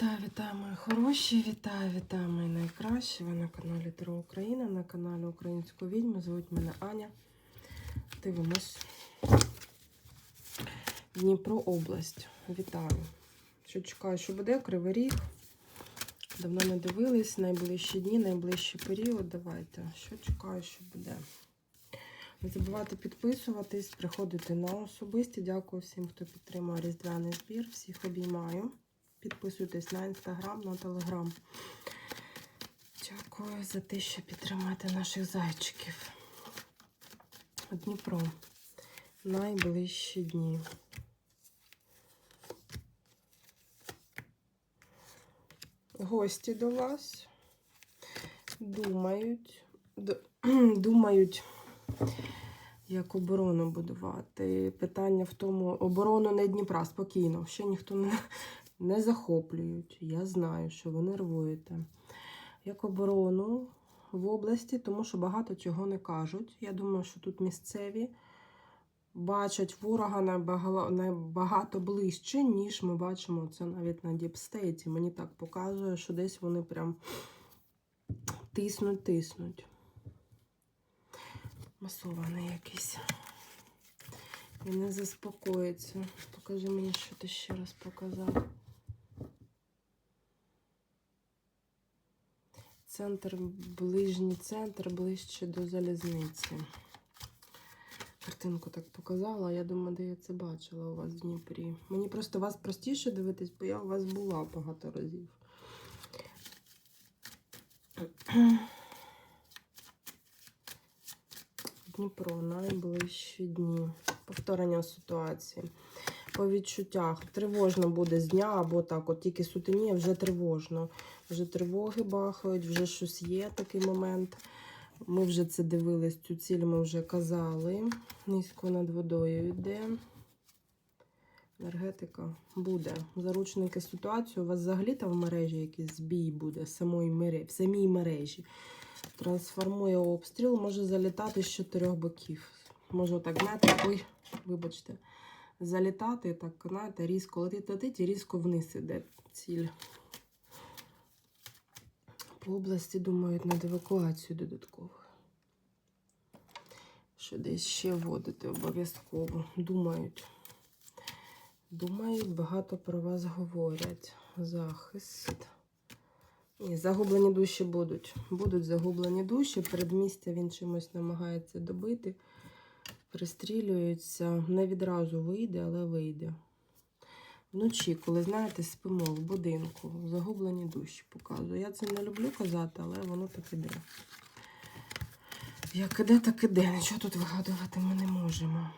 Вітаю, вітаю, мої хороші, вітаю, вітаю, мої найкращі. Ви на каналі Таро Україна, на каналі Української відьми. Звуть мене Аня. Дивимось. Дніпро область. Вітаю. Що чекаю, що буде? Кривий ріг. Давно не дивились. Найближчі дні, найближчий період. Давайте. Що чекаю, що буде? Не забувайте підписуватись, приходити на особисті. Дякую всім, хто підтримує різдвяний збір. Всіх обіймаю. Підписуйтесь на інстаграм, на телеграм. Дякую за те, що підтримуєте наших зайчиків. Дніпро. Найближчі дні. Гості до вас думають, думають, як оборону будувати. Питання в тому, оборону не Дніпра, спокійно. Ще ніхто не, не захоплюють. Я знаю, що ви нервуєте. Як оборону в області, тому що багато чого не кажуть. Я думаю, що тут місцеві бачать ворога набагато, ближче, ніж ми бачимо це навіть на діпстейті. Мені так показує, що десь вони прям тиснуть, тиснуть. Масований якийсь. І не заспокоїться. Покажи мені, що ти ще раз показав. Центр, ближній центр, ближче до залізниці. Картинку так показала, я думаю, де я це бачила у вас в Дніпрі. Мені просто вас простіше дивитись, бо я у вас була багато разів. Дніпро, найближчі дні. Повторення ситуації. По відчуттях. Тривожно буде з дня, або так, от тільки сутеніє, вже тривожно. Вже тривоги бахають, вже щось є такий момент. Ми вже це дивились, цю ціль ми вже казали. Низько над водою йде. Енергетика буде. Заручники ситуацію. У вас взагалі там в мережі якийсь збій буде самої мережі, в самій мережі. Трансформує обстріл, може залітати з чотирьох боків. Може, так, знаєте, ой, вибачте, залітати, так, знаєте, різко летить, летить і різко вниз іде ціль. Області думають над евакуацією додатково. Що десь ще вводити обов'язково. Думають. Думають, багато про вас говорять. Захист. Ні, загублені душі будуть. Будуть загублені душі. Передмістя він чимось намагається добити. Пристрілюється. Не відразу вийде, але вийде. Вночі, коли, знаєте, спимо в будинку, загублені душі показую. Я це не люблю казати, але воно так іде. Як іде, так іде. Нічого тут вигадувати ми не можемо.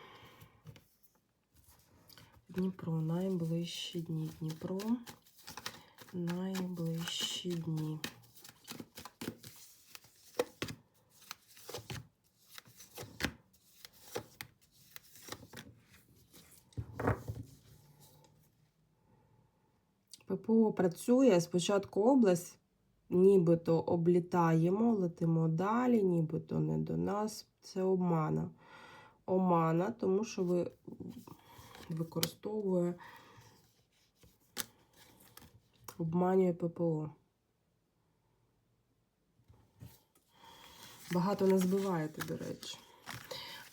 Дніпро, найближчі дні. Дніпро, найближчі дні. ППО працює. Спочатку область, нібито облітаємо, летимо далі, нібито не до нас. Це обмана. Омана, тому що ви використовує, обманює ППО. Багато не збиваєте, до речі.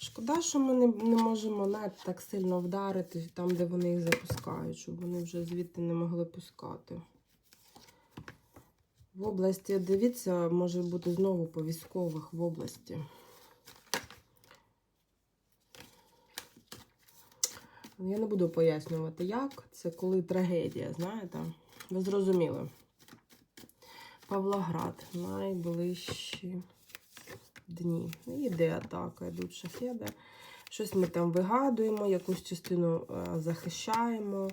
Шкода, що ми не, не можемо навіть так сильно вдарити там, де вони їх запускають, щоб вони вже звідти не могли пускати. В області, дивіться, може бути знову по військових в області. Я не буду пояснювати, як. Це коли трагедія, знаєте? Ви зрозуміли. Павлоград. Найближчі дні. Іде атака, йдуть шахеди. Щось ми там вигадуємо, якусь частину е, захищаємо.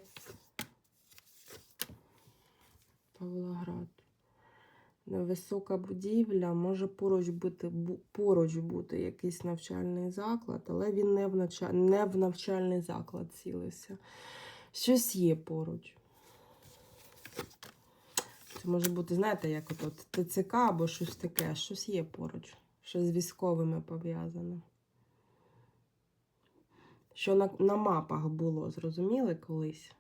Павлоград. Невисока будівля, може поруч бути, поруч бути якийсь навчальний заклад, але він не в, навча... не в навчальний заклад цілився. Щось є поруч. Це може бути, знаєте, як от ТЦК або щось таке, щось є поруч, що з військовими пов'язане. Що на, на мапах було, зрозуміли колись?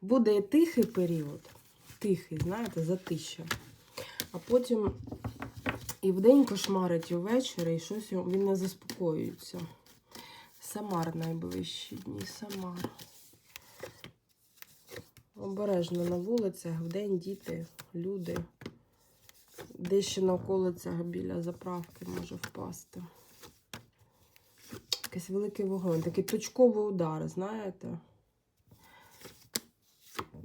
Буде тихий період, тихий, знаєте, затища. А потім і вдень кошмарить, і ввечері, і щось він не заспокоюється. Самар найближчі дні, Самар. Обережно на вулицях, вдень діти, люди. Десь ще на околицях біля заправки може впасти. Якийсь великий вогонь, такий точковий удар, знаєте?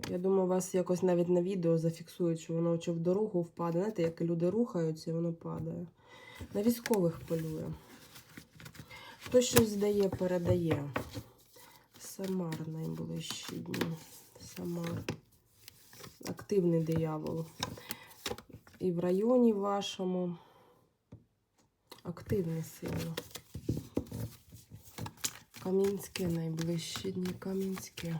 Я думаю, вас якось навіть на відео зафіксують, що воно чи в дорогу впаде. Знаєте, як люди рухаються, воно падає. На військових полює. Хтось щось здає, передає. Самар найближчі дні. Самар. Активний диявол. І в районі вашому. Активний сильно. Кам'янське найближчі дні. Кам'янське.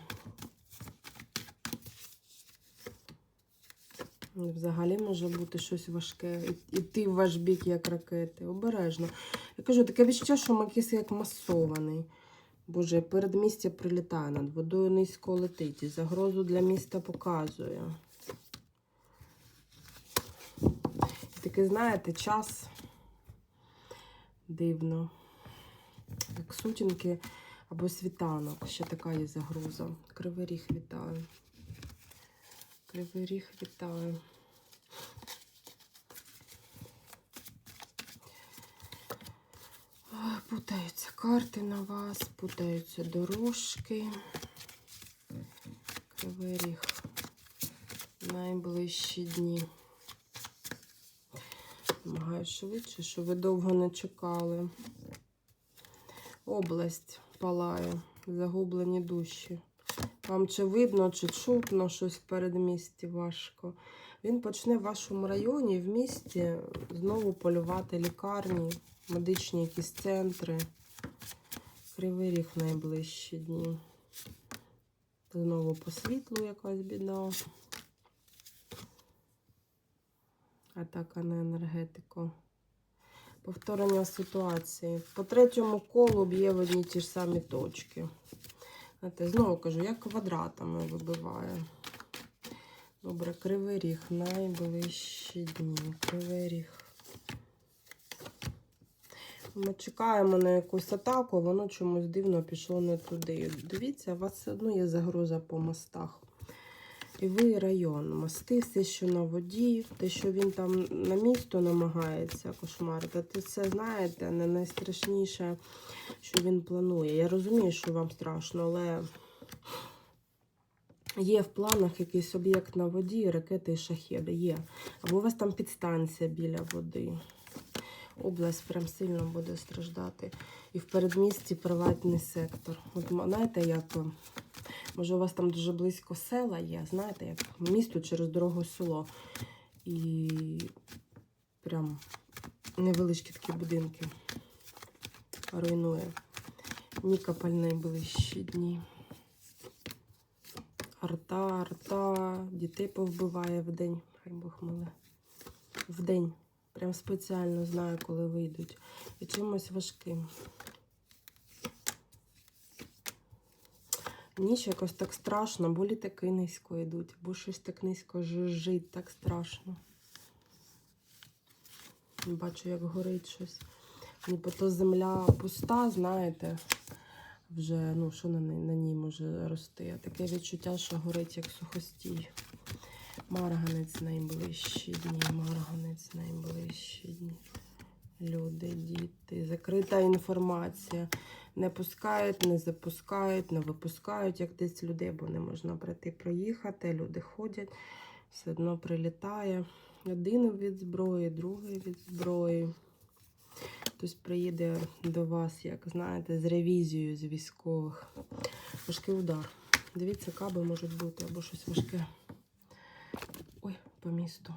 Ну, Взагалі може бути щось важке. Іти в ваш бік, як ракети. Обережно. Я кажу, таке відчуття, що макіс як масований. Боже, передмістя прилітає над водою низько летить. І загрозу для міста показує. Таке, знаєте, час дивно. Як сутінки або світанок. Ще така є загроза. Кривий ріг вітаю. Кривий ріг вітаю. Путаються карти на вас, путаються дорожки. Кривий ріг. Найближчі дні. Швидше, що ви довго не чекали. Область палає, загублені душі. Вам чи видно, чи чутно щось в передмісті важко. Він почне в вашому районі, в місті знову полювати лікарні, медичні якісь центри. Кривий ріг найближчі дні. Знову по світлу якась біда. Атака на енергетику. Повторення ситуації. По третьому колу б'є в одні ті ж самі точки. Знаєте, знову кажу, як квадратами вибиває. Добре, кривий ріг. Найближчі дні. Кривий ріг. Ми чекаємо на якусь атаку, воно чомусь дивно пішло не туди. Дивіться, у вас все одно є загроза по мостах. Ви район. Мости, все, що на воді, те, що він там на місто намагається кошмарити, ти це знаєте, не найстрашніше, що він планує. Я розумію, що вам страшно, але є в планах якийсь об'єкт на воді, ракети і шахеди. Є. Або у вас там підстанція біля води. Область прям сильно буде страждати. І в передмісті приватний сектор. От знаєте, як. Може, у вас там дуже близько села є, знаєте, як місто через дорогу село. І прям невеличкі такі будинки руйнує. Нікополь найближчі дні. Арта, арта, дітей повбиває вдень. Хай Бог миле. Вдень. Прям спеціально знаю, коли вийдуть. І чимось важким. Ніч якось так страшно, бо літаки низько йдуть, бо щось так низько жужжить, так страшно. Бачу, як горить щось. Ніби то земля пуста, знаєте, вже, ну, що на на ній може рости. А таке відчуття, що горить як сухостій. Марганець найближчі дні, марганець найближчі дні. Люди, діти, закрита інформація. Не пускають, не запускають, не випускають, як десь людей, бо не можна пройти проїхати. Люди ходять, все одно прилітає. Один від зброї, другий від зброї. Хтось приїде до вас, як знаєте, з ревізією з військових. Важкий удар. Дивіться, каби можуть бути або щось важке. Ой, по місту.